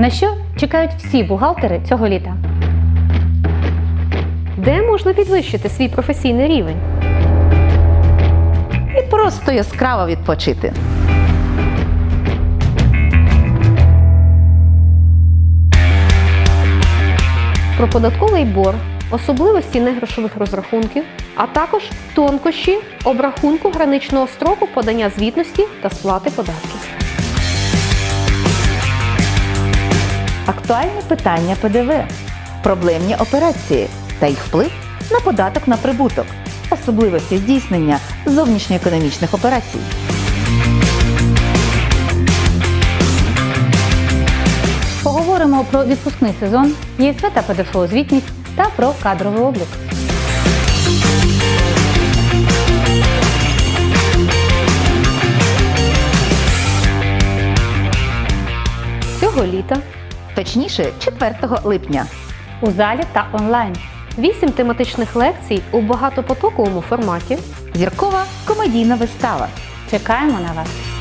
На що чекають всі бухгалтери цього літа? Де можна підвищити свій професійний рівень? І просто яскраво відпочити. Про податковий борг, особливості негрошових розрахунків, а також тонкощі обрахунку граничного строку подання звітності та сплати податків. Актуальні питання ПДВ, проблемні операції та їх вплив на податок на прибуток, особливості здійснення зовнішньоекономічних операцій. Поговоримо про відпускний сезон, ЄСВ та ПДФО звітність та про кадровий облік. Цього літа Точніше, 4 липня. У залі та онлайн. вісім тематичних лекцій у багатопотоковому форматі Зіркова комедійна вистава. Чекаємо на вас!